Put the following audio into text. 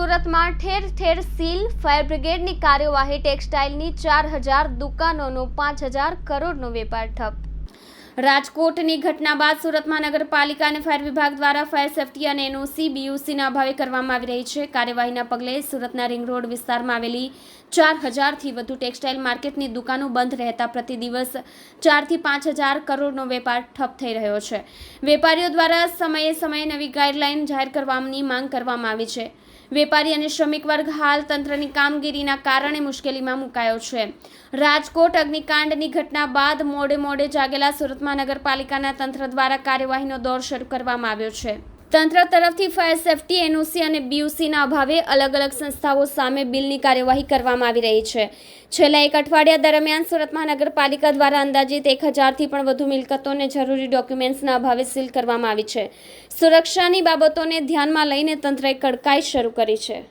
સુરતમાં ઠેર ઠેર સીલ, ફાયર બ્રિગેડની કાર્યવાહી, ટેક્સટાઇલની ચાર હજાર દુકાનોનો પાંચ હજાર કરોડનો વેપાર ઠપ. રાજકોટની ઘટના બાદ સુરતમાં નગરપાલિકા અને ફાયર વિભાગ દ્વારા ફાયર સેફટી અને એનઓસી બીયુસીના અભાવે કરવામાં આવી રહી છે. કાર્યવાહીના પગલે સુરતના રિંગ રોડ વિસ્તારમાં આવેલી ચાર હજારથી વધુ ટેક્સટાઇલ માર્કેટની દુકાનો બંધ રહેતા પ્રતિ દિવસ ચારથી પાંચ હજાર કરોડનો વેપાર ઠપ થઈ રહ્યો છે. વેપારીઓ દ્વારા સમયે સમયે નવી ગાઈડલાઇન જાહેર કરવાની માંગ કરવામાં આવી છે. વેપારી અને શ્રમિક વર્ગ હાલ તંત્રની કામગીરીના કારણે મુશ્કેલીમાં મુકાયો છે. રાજકોટ અગ્નિકાંડની ઘટના બાદ મોડે મોડે જાગેલા સુરતમાં નગરપાલિકાના તંત્ર દ્વારા કાર્યવાહીનો દોર શરૂ કરવામાં આવ્યો છે. તંત્ર તરફથી ફાયર સેફટી, એનઓસી અને બીયુસીના અભાવે અલગ અલગ સંસ્થાઓ સામે બિલની કાર્યવાહી કરવામાં આવી રહી છે. છેલ્લા એક અઠવાડિયા દરમિયાન સુરત મહાનગરપાલિકા દ્વારા અંદાજિત એક હજારથી પણ વધુ મિલકતોને જરૂરી ડોક્યુમેન્ટ્સના અભાવે સીલ કરવામાં આવી છે. સુરક્ષાની બાબતોને ધ્યાનમાં લઈને તંત્રએ કડકાઈ શરૂ કરી છે.